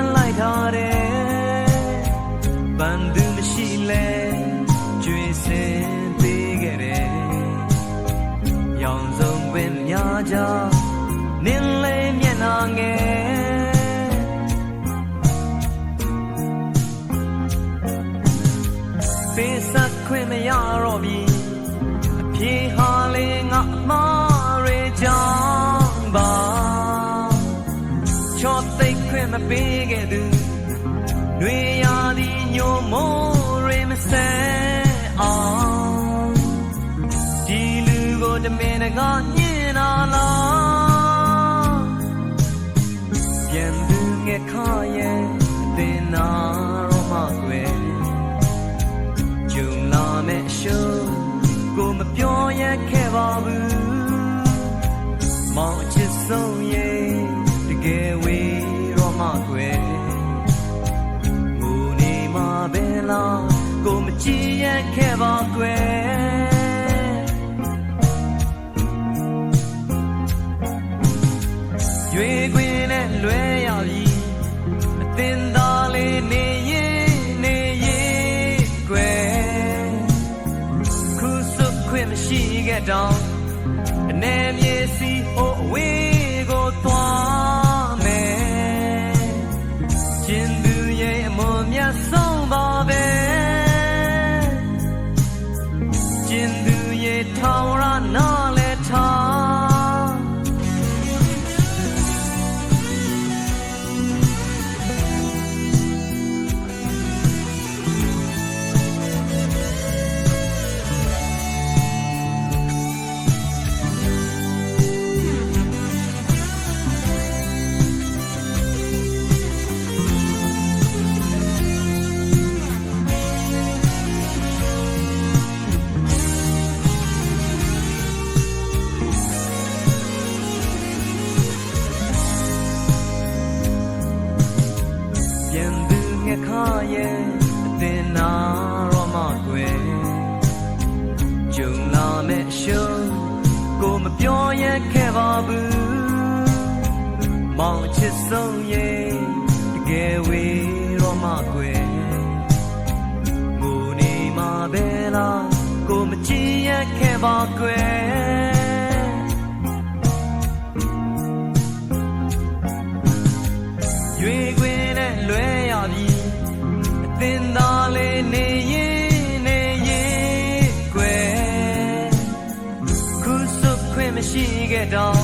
န်းလိုက်ထားတယ်ဘန်သူမရှိလဲကျွေစင်သေးခဲ့တယ်ရောင်စုံပင်များကြနင်းလဲမျက်နှာငယ်ပေးဆက်ခွင့်မရတော့ပြီအပြေဟာလေးငါမှာ ကိုတမင်တကာညင်လာလားပြန်သူငယ်ခရဲ့အသင်နာတော့မှကွယ်ဂျုံလာမဲ့ရှုံးကိုမပြောရခဲ့ပါဘူးမောင်အချစ်ဆုံးရဲ့တကယ်ဝေးတော့မှကွယ်ငိုနေမှာပဲလားကိုမကြည့်ရခဲ့ပါကွယ် ရွေခွင်နဲ့လွဲရပြီအသင်သားလေးနေရင်နေရင်ကွယ်ခုစုခွင့်မရှိခဲ့တော့အနေမြေစီဟို မဲ့အရှုံးကိုမပြောရခဲ့ပါဘူးမောင်အချစ်ဆုံးရဲ့တကယ်ဝေးတော့မှကွယ်ငိုနေမှာပဲလားကိုမကြည့်ရခဲ့ပါကွယ် မ